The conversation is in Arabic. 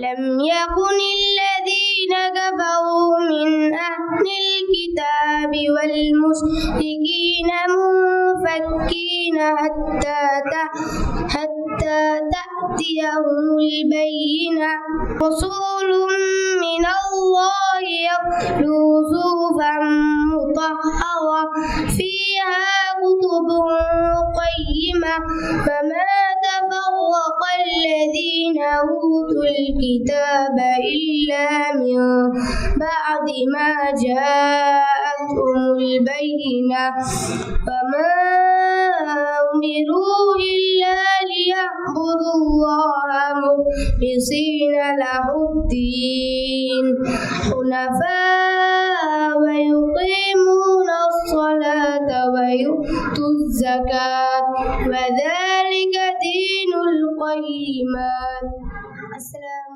لم يكن الذين كفروا من أهل الكتاب والمشركين منفكين حتى حتى تأتيهم البينة رسول من الله يتلو صحفا مطهرة فيها كتب قيمة فما أوتوا الكتاب إلا من بعد ما جاءتهم البينة. فما أمروا إلا ليعبدوا الله مخلصين له الدين. حنفاء ويقيمون الصلاة ويؤتوا الزكاة وذلك دين القيمات. السلام